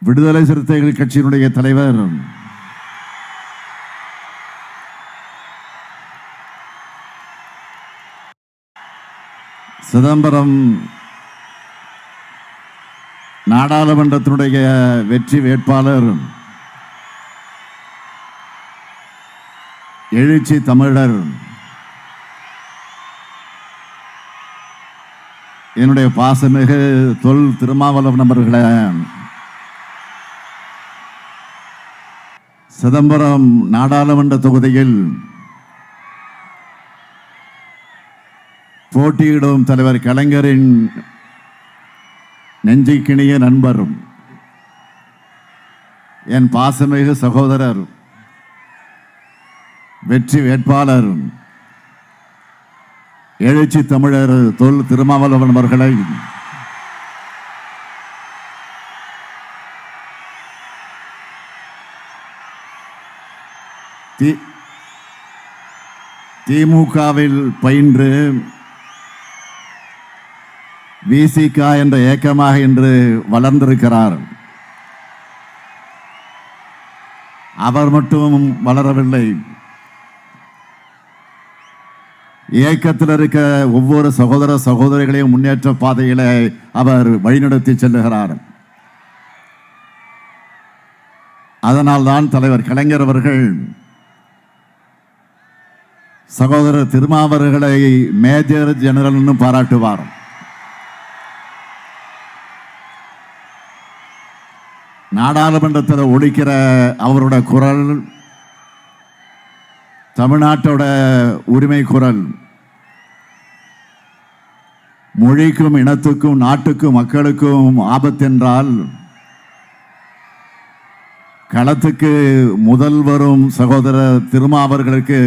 விடுதலை சிறுத்தைகள் கட்சியினுடைய தலைவர். சிதம்பரம் நாடாளுமன்றத்தினுடைய வெற்றி வேட்பாளர். எழுச்சி தமிழர். என்னுடைய பாசமிகு தொல் திருமாவளவன் அவர்களை. சிதம்பரம் நாடாளுமன்ற தொகுதியில் போட்டியிடும் தலைவர் கலைஞரின் நெஞ்சுக்கிணிய நண்பரும் என் பாசமிகு சகோதரர் வெற்றி வேட்பாளர் எழுச்சி தமிழர் தொல் திருமாவளவன் அவர்களை தி திமுகவில் பயின்று விசிகா என்ற ஏக்கமாக இன்று வளர்ந்திருக்கிறார். அவர் மட்டும் வளரவில்லை. இயக்கத்தில் இருக்க ஒவ்வொரு சகோதர சகோதரிகளையும் முன்னேற்ற பாதையில் அவர் வழிநடத்தி செல்லுகிறார். அதனால்தான் தலைவர் கலைஞர் அவர்கள் சகோதரர் திருமாவர்களை மேஜர் ஜெனரல்னு பாராட்டுவார். நாடாளுமன்றத்தில் ஒழிக்கிற அவரோட குரல் தமிழ்நாட்டோட உரிமை குரல் மொழிக்கும் இனத்துக்கும் நாட்டுக்கும் மக்களுக்கும் ஆபத்தென்றால் களத்துக்கு முதல் வரும் சகோதரர் திருமாவர்களுக்கு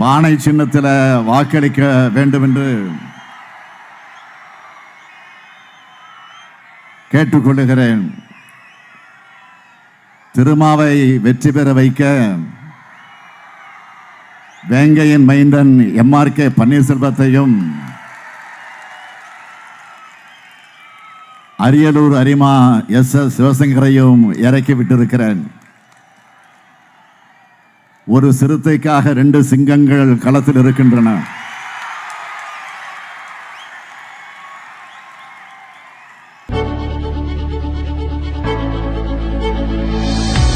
பானை சின்னத்தில் வாக்களிக்க வேண்டும் என்று கேட்டுக்கொள்ளுகிறேன். திருமாவை வெற்றி பெற வைக்க வேங்கையின் மைந்தன் எம்ஆர் கே பன்னீர்செல்வத்தையும் அரியலூர் அரிமா எஸ் எஸ் சிவசங்கரையும் இறக்கி விட்டிருக்கிறேன். ஒரு சிறுத்தைக்காக ரெண்டு சிங்கங்கள் களத்தில் இருக்கின்றன.